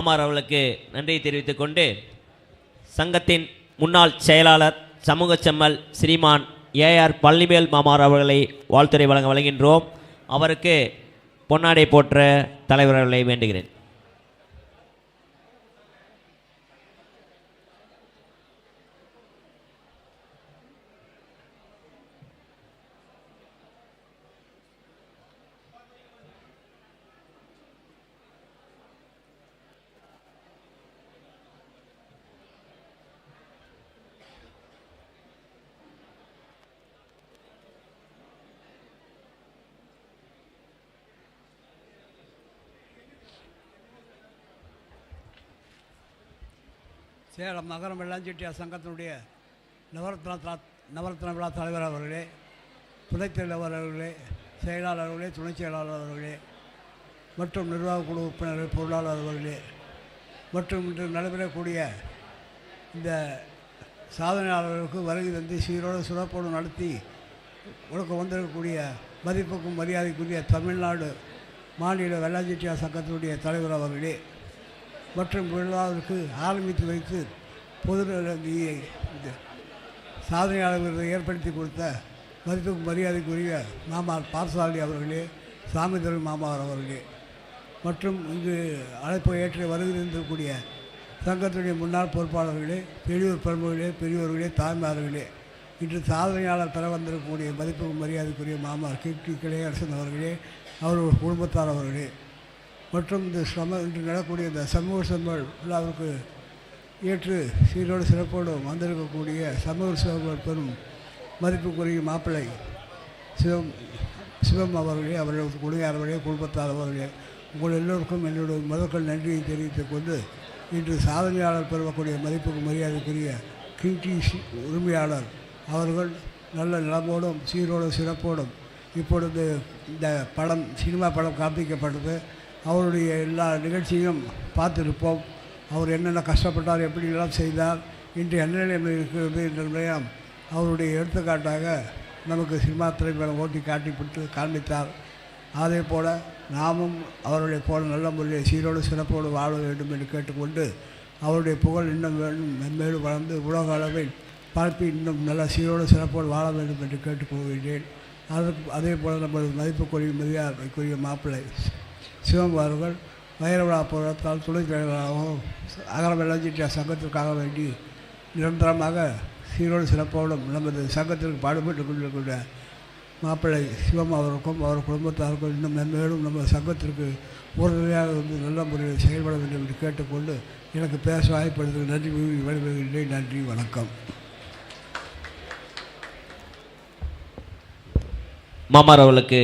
குமார் அவர்களுக்கு நன்றியை தெரிவித்துக் கொண்டு சங்கத்தின் முன்னாள் செயலாளர் சமூக செம்மல் ஸ்ரீமான் ஏஆர் பழனிவேல் மாமார் அவர்களை வாழ்த்துறை வழங்க வழங்கின்றோம் அவருக்கு பொன்னாடை போற்ற தலைவர்களை வேண்டுகிறேன். சேலம் நகரம் வெள்ளாஞ்செட்டியார் சங்கத்தினுடைய நவரத்ன தா- நவரத்ன விழா தலைவர் அவர்களே துணைத் தலைவர் அவர்களே செயலாளர் அவர்களே துணைச் செயலாளர் அவர்களே மற்றும் நிர்வாக குழு உறுப்பினர்கள் பொருளாளர் அவர்களே மற்றும் இன்று நடைபெறக்கூடிய இந்த சாதனையாளர்களுக்கு வருகை தந்து சீரோடு சிறப்போடு நடத்தி உனக்கு வந்திருக்கக்கூடிய மதிப்புக்கும் மரியாதைக்குரிய தமிழ்நாடு மாநில வெள்ளாஞ்செட்டியார் சங்கத்தினுடைய தலைவர் அவர்களே மற்றும் விழாவிற்கு ஆரம்பித்து வைத்து பொது நலனியை இந்த சாதனையாளர் விருதை ஏற்படுத்தி கொடுத்த மதிப்புக்கு மரியாதைக்குரிய மாமா பார்சாலி அவர்களே சாமிதரன் மாமாவர் அவர்களே மற்றும் இங்கு அழைப்பை ஏற்று வருகிறக்கூடிய சங்கத்துடைய முன்னாள் பொறுப்பாளர்களே பெரியோர் பெருமகளே பெரியோர்களே தாய்மார்களே இன்று சாதனையாளர் பெற வந்திருக்கக்கூடிய மதிப்புக்கு மரியாதைக்குரிய மாமா கீர்த்தி கிளையரசன் அவர்களே அவர்கள் குடும்பத்தார் அவர்களே மற்றும் இந்த சம இன்று நடக்கூடிய இந்த சமூக செம்மல் விழாவிற்கு ஏற்று சீரோடு சிறப்போடு வந்திருக்கக்கூடிய சமூக செம்மல் பெறும் மதிப்புக்குரிய மாப்பிள்ளை சிவம் சிவம் அவர்களே அவர்கள் குடியாரவர்களே குடும்பத்தார் அவர்களே உங்கள் எல்லோருக்கும் என்னுடைய முதற்கள் நன்றியை தெரிவித்துக் கொண்டு இன்று சாதனையாளர் பெறக்கூடிய மதிப்புக்கு மரியாதைக்குரிய கிங்டி உரிமையாளர் அவர்கள் நல்ல நலமோடும் சீரோடும் சிறப்போடும் இப்பொழுது இந்த படம் சினிமா படம் காண்பிக்கப்பட்டது. அவருடைய எல்லா நிகழ்ச்சியும் பார்த்துருப்போம். அவர் என்னென்ன கஷ்டப்பட்டார் எப்படியெல்லாம் செய்தார் இன்று என்ன நிலைமை இருக்கிறது என்ற நிலையம் அவருடைய எடுத்துக்காட்டாக நமக்கு சினிமா திரைப்படம் ஓட்டி காட்டிவிட்டு காண்பித்தார். அதே போல் நாமும் அவருடைய போல நல்ல முறையில் சீரோடு சிறப்போடு வாழ வேண்டும் என்று கேட்டுக்கொண்டு அவருடைய புகழ் இன்னும் வேண்டும் மென்மேலும் வளர்ந்து உலக அளவில் பரப்பி இன்னும் நல்ல சீரோடு சிறப்போடு வாழ வேண்டும் என்று கேட்டுக்கொள்கிறேன். அதற்கு அதே போல் நமது மதிப்புக்குரிய மதியாக்குரிய மாப்பிள்ளை சிவம் அவர்கள் போராட்டத்தால் துணைத் தலைவராகவும் அகரம் வெள்ளாஞ்சிட்டியார் சங்கத்திற்காக வேண்டி நிரந்தரமாக சீரோடு சிறப்போடும் நமது சங்கத்திற்கு பாடுபட்டு கொண்டிருக்கின்ற மாப்பிள்ளை சிவம் அவருக்கும் அவர் குடும்பத்தாருக்கும் இன்னும் மென்மேலும் நம்ம சங்கத்திற்கு உறுதுணையாக வந்து நல்ல முறையில் செயல்பட வேண்டும் என்று கேட்டுக்கொண்டு எனக்கு பேச வாய்ப்படுவதற்கு நன்றி கூறி விடைபெறுகின்றேன் நன்றி வணக்கம். மாமார் அவர்களுக்கு